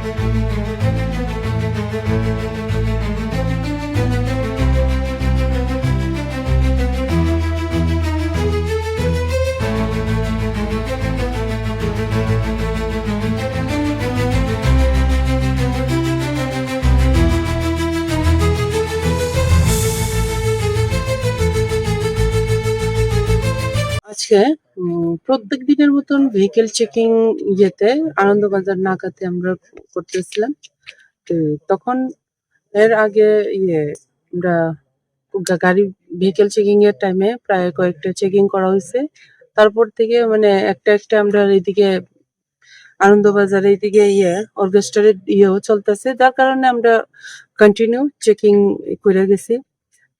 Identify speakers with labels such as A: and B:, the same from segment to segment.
A: Thank you. উম, প্রত্যেক দিনের মতন ভেহিকেল চেকিং ইয়েতে আনন্দবাজার নাকাতে আমরা করতেছিলাম। তো তখন এর আগে ইয়ে আমরা গাড়ি ভেহিকেল চেকিং এর টাইমে প্রায় কয়েকটা চেকিং করা হয়েছে। তারপর থেকে মানে একটা একটা আমরা এইদিকে আনন্দবাজার এইদিকে ইয়ে অর্কেস্ট্রারের ইয়েও চলতেছে। যার কারণে আমরা কন্টিনিউ চেকিং করে গেছি।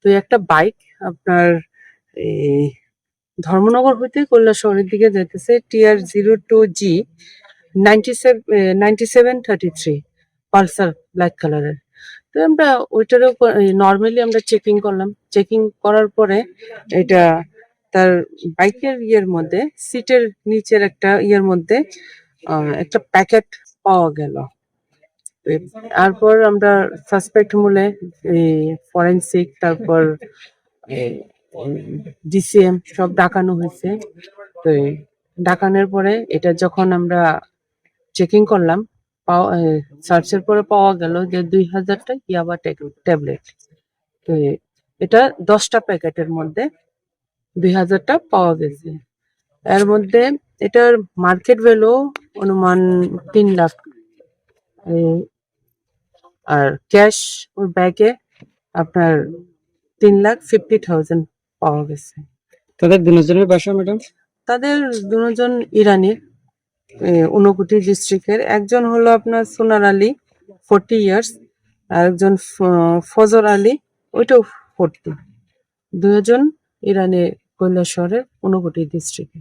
A: তো একটা বাইক আপনার এই ধর্মনগর হইতে কৈলাসহরের দিকে যাইতেছে, TR zero two G ninety seven thirty three Pulsar black কালারের তো আমরা ওইটারও নর্মালি আমরা চেকিং করলাম। চেকিং করার পরে এটা তার বাইকের ইয়ের মধ্যে সিটের নিচের একটা ইয়ের মধ্যে একটা প্যাকেট পাওয়া গেল। তারপর আমরা সাসপেক্ট মূলে ফরেন্সিক তারপর ডিসিএম সব ডাকানো হয়েছে। তো ডাকানোর পরে এটা যখন আমরা চেকিং করলাম সার্চের পরে পাওয়া গেল যে দুই হাজারটা ইয়াবা ট্যাবলেট তো এটা দশটা প্যাকেটের মধ্যে দুই হাজারটা পাওয়া গেছে। এর মধ্যে এটার মার্কেট ভ্যালু অনুমান তিন লাখ। আর ক্যাশ ওর ব্যাগে আপনার তিন লাখ ফিফটি থাউজেন্ড পাওয়া গেছে।
B: তাদের দুজনের বাসা ম্যাডাম?
A: তাদের দুজন ইরানি ঊনকোটি ডিস্ট্রিক্টের একজন হলো আপনার সোনার আলী ফোরটি ইয়ার্স আর একজন ফজর আলী ওইটাও ফোরটি দুজন ইরানের কৈলাসহরের ঊনকোটি ডিস্ট্রিক্টে